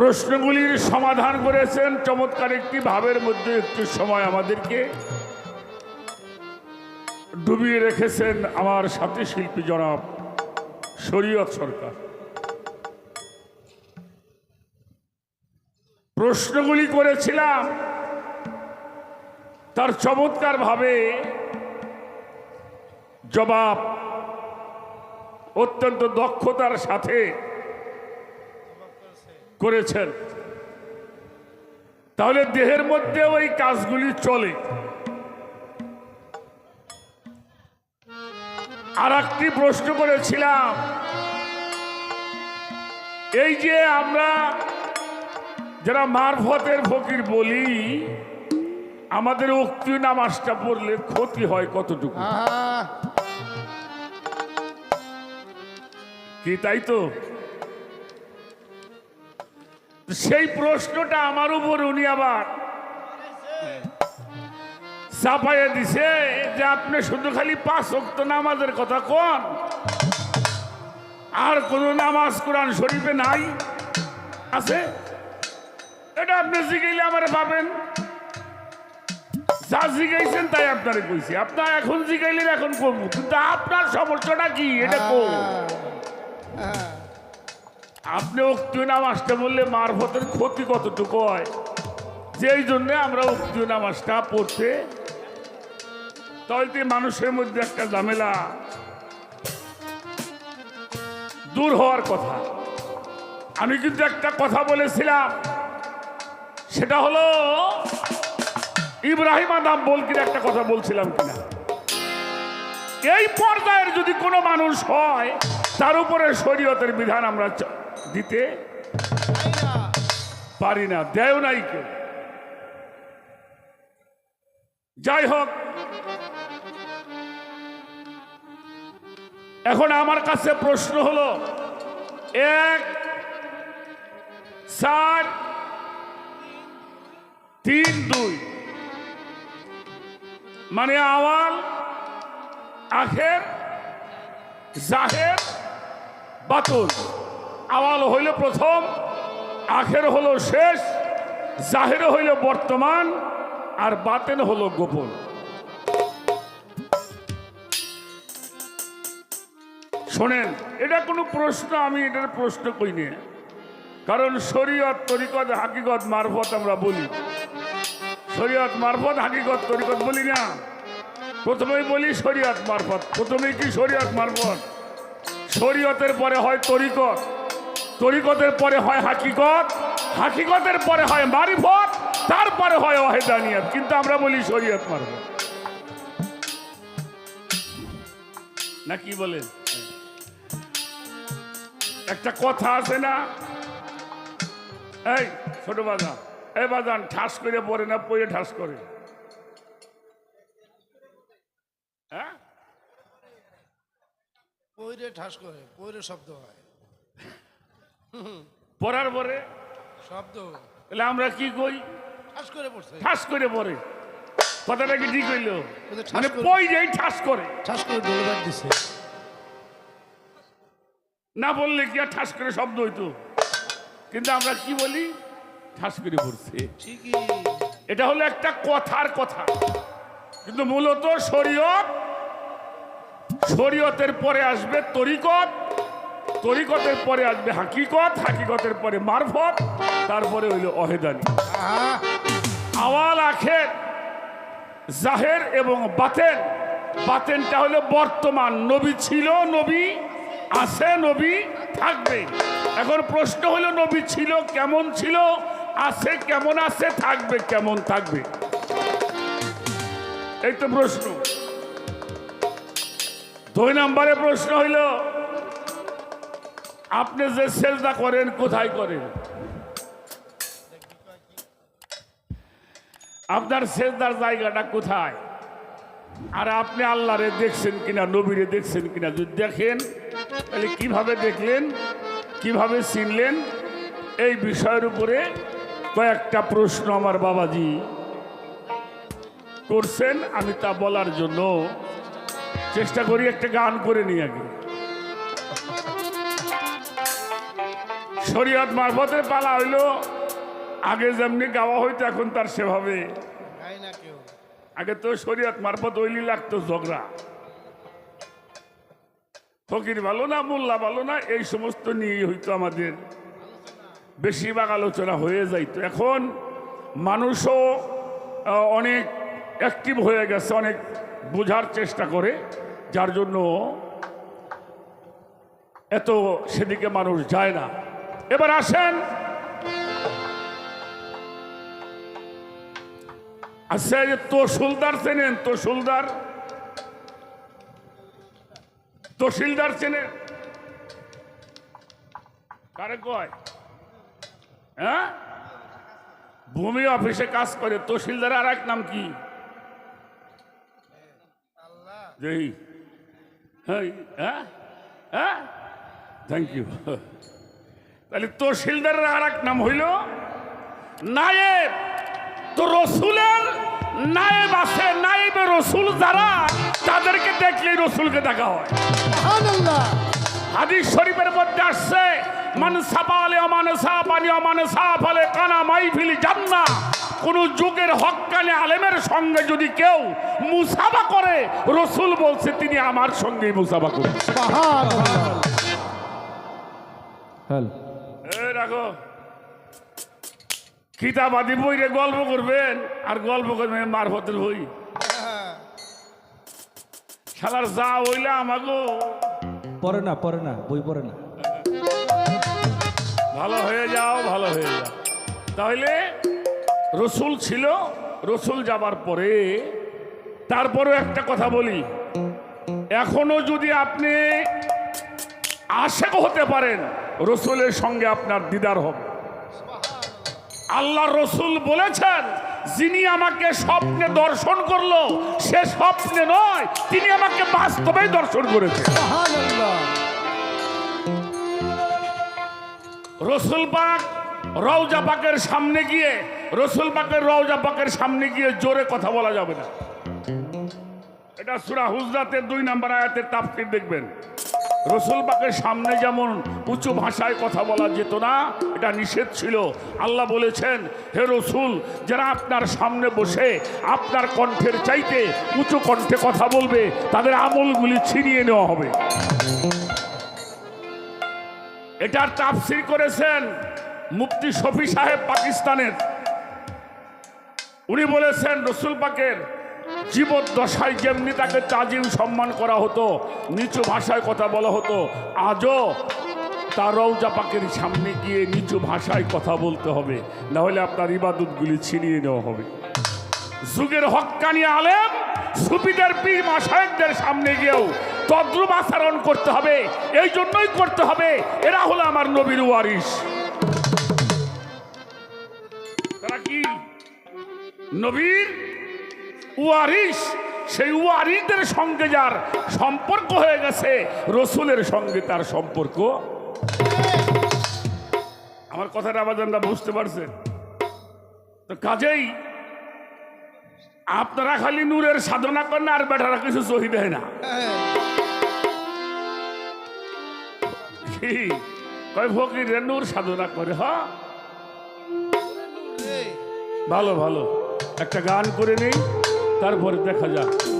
প্রশ্নগুলির সমাধান করেছেন। চমৎকার একটি ভাবের মধ্যে একটু সময় আমাদেরকে ডুবিয়ে রেখেছেন আমার সাথী শিল্পী জনাব শরীয়ত সরকার। প্রশ্নগুলি করেছিলাম। তার চমৎকার ভাবে জবাব অত্যন্ত দক্ষতার সাথে করেছেন। তাহলে দেহের মধ্যে ওই কাজগুলি চলে। আর একটি প্রশ্ন করেছিলাম। এই যে আমরা যারা মারফতের ফকির বলি আমাদের উক্তি নামাজটা পড়লে ক্ষতি হয় কতটুকু? কি তাই তো? সেই প্রশ্নটা আমার উপর উনি আবার চাপাইয়া দিছে যে আপনি শুধু খালি পাঁচ অক্ত নামাজের কথা কোন। আর কোন নামাজ কোরআন শরীফে নাই। আছে? এটা আপনি জিগাইলে আমার পাবেন। যা জিগাইছেন তাই আপনারে কইছি। আপনার এখন জিগাইলেন এখন কমু কিন্তু আপনার সমস্যাটা কি? এটা আহা, আপনি উক্তীয় নামাজটা বললে মারফতের ক্ষতি কতটুকু হয়? যেই জন্যে আমরা উক্তীয় নামাজটা পড়তে তাহলে মানুষের মধ্যে একটা ঝামেলা দূর হওয়ার কথা। আমি কিন্তু একটা কথা বলেছিলাম, সেটা হলো ইব্রাহিম আদাম বলকির একটা কথা বলছিলাম কিনা। এই পর্যায়ের যদি কোনো মানুষ হয়, তার উপরে শরীয়তের বিধান আমরা দিতে পারি না, দেয় নাই কেউ। যাই হোক, এখন আমার কাছে প্রশ্ন হলো, এক, চার, তিন, দুই। মানে আওয়াল, আখের, জাহের, বাতুল। আওয়াল হইল প্রথম, আখের হলো শেষ, জাহের হইল বর্তমান, আর বাতেন হলো গোপন। শোনেন, এটা কোনো প্রশ্ন, আমি এটার প্রশ্ন কই নে। কারণ শরীয়ত, তরিকত, হাকিকত, মারফত আমরা বলি। শরীয়ত, মারফত, হাকিকত, তরিকত বলি না। প্রথমেই বলি শরীয়ত, মারফত। প্রথমেই কি শরীয়ত, মারফত? শরীয়তের পরে হয় তরিকত। তরিকতের পরে হয় হাকিকত হাকিকতের পরে হয় মারিফত, তারপরে হয় ওয়াহেদানিয়াত। কিন্তু আমরা বলি শরীয়ত মারব না কি বলেন একটা কথা আছে না? এই, ছোট বাজান, এই বাজান, ঠাস করে পড়ে না, পড়ে ঠাস করে। হ্যাঁ? ঠাস করে পইরে শব্দ হয়। পড়ার পরে শব্দ। তাহলে আমরা কি কই? ঠাস করে পড়ছে। ঠাস করে পড়ে। কথাটা কি ঠিক হইল? মানে পই যেই ঠাস করে। ঠাস করে ডোলবার দিছে। না বললে কি আর ঠাস করে শব্দ হইতো? কিন্তু আমরা কি বলি? ঠাস করে পড়ছে। ঠিকই। এটা হলো একটা কথার কথা। কিন্তু মূলত শরীয়ত শরীয়তের পরে আসবে তরিকত তরিকতের পরে আসবে হাকিকত, হাকিকতের পরে মারফত, তারপরে হইল অহেদানি। আওয়াল আখের, জাহের এবং বাতেন। বাতেনটা হলো বর্তমান, নবী ছিল, নবী আছে, নবী থাকবে। এখন প্রশ্ন হলো নবী ছিল, কেমন ছিল? আছে, কেমন আছে, থাকবে, কেমন থাকবে? এই তো প্রশ্ন। দুই নম্বরে প্রশ্ন হইল আপনি যে সেজদা করেন, কোথায় করেন? আপনার সেজদার জায়গাটা কোথায়? আর আপনি আল্লাহরে দেখছেন কিনা, নবীরে দেখছেন কিনা, যদি দেখেন, তাহলে কীভাবে দেখলেন, কীভাবে চিনলেন? এই বিষয়ের উপরে কয়েকটা প্রশ্ন আমার বাবাজি করছেন, আমি তা বলার জন্য চেষ্টা করি একটা গান করে নিই আগে। শরীয়ত মারফতের পালা হইল আগে যেমনি গাওয়া হইতো এখন তার সেভাবে। আগে তো শরীয়ত মারফত ওইলি লাগতো ঝগড়া। ফকির ভালো না মোল্লা ভালো না এই সমস্ত নিয়েই হইতো আমাদের। বেশিরভাগ আলোচনা হয়ে যাইতো। এখন মানুষও অনেক অ্যাক্টিভ হয়ে গেছে অনেক বোঝার চেষ্টা করে যার জন্য এত সেদিকে মানুষ যায় না। এবার আসেন। আচ্ছা যে তহসিলদার চেনেন, তহসিলদার? তহসিলদার চেনেন? কারে কয়? হ্যাঁ? ভূমি অফিসে কাজ করে, তহসিলদার আর এক নাম কি? হ্যাঁ হ্যাঁ থ্যাংক ইউ তাহলে তহসিলদারের আর এক নাম হইল নায়েব। তো রসুলের নায়েব আছে নায়েবে রসুল যারা তাদেরকে দেখলেই রসুলকে দেখা হয়। হাদিস শরীফের মধ্যে আসছে মান সাপালে অমান সাপানি অমান সাফালে কানা মাইফিলি জান্না কোন যুগের আলেমের সঙ্গে যদি কেউ মুসাফা করে রসুল বলছে তিনি আমার সঙ্গেই মুসাফা করে হ্যালো। এ রাখো কিতাবাদি বইরে গল্প করবেন আর গল্প করবেন মারফতের বই। শালার যা হইলে আমাগো। পরে না পরে না বই পড়ে না। ভালো হয়ে যাও ভালো হয়ে যাও। তাহলে রসুল ছিল রসুল যাবার পরে তারপরেও একটা কথা বলি। এখনও যদি আপনি আশেক হতে পারেন রসুলের সঙ্গে আপনার দিদার হবে আল্লাহ রসুল বলেছেন, যিনি আমাকে স্বপ্নে দর্শন করল, সে স্বপ্নে নয়, তিনি আমাকে বাস্তবেই দর্শন করেছেন। রসুল পাক রওজা পাকের সামনে গিয়ে, রসুল পাকের রওজা পাকের সামনে গিয়ে জোরে কথা বলা যাবে না। এটা সুরা হুজরাতের দুই নাম্বার আয়াতের তাফসীর দেখবেন। রসুল পাকের সামনে যেমন উঁচু ভাষায় কথা বলা যেত না, এটা নিষেধ ছিল। আল্লাহ বলেছেন, হে রসুল, যারা আপনার সামনে বসে আপনার কণ্ঠের চাইতে উঁচু কণ্ঠে কথা বলবে, তাদের আমলগুলি ছিনিয়ে নেওয়া হবে। এটার তাফসির করেছেন মুফতি শফি সাহেব পাকিস্তানের। উনি বলেছেন, রসুল পাকের জীবদ্দশায় যেমনি তাকে তাজিম সম্মান করা হতো, নিচু ভাষায় কথা বলা হতো, আজও তার রৌজা পাকের সামনে গিয়ে নিচু ভাষায় কথা বলতে হবে। না হলে আপনার ইবাদতগুলি ছিনিয়ে নেওয়া হবে। যুগের হক্কানি আলেম, সুফিদের পীর মাসায়কদের সামনে গিয়েও তদ্রুপ আচরণ করতে হবে, এই জন্যই করতে হবে। এরা হলো আমার নবীর ওয়ারিস তারা কি? নবীর ওয়ারিস সেই ওয়ারিসদের সঙ্গে যার সম্পর্ক হয়ে গেছে, রসুলের সঙ্গে তার সম্পর্ক। আমার কথাটা আবাদানরা বুঝতে পারছেন? তো কাজেই আপনারা খালি নূরের সাধনা করেন আর বেটারা কিছু সহি দেয় না? কয় নূর সাধনা করে হ ভালো ভালো। একটা গান করে নেই? তারপরে দেখা যাক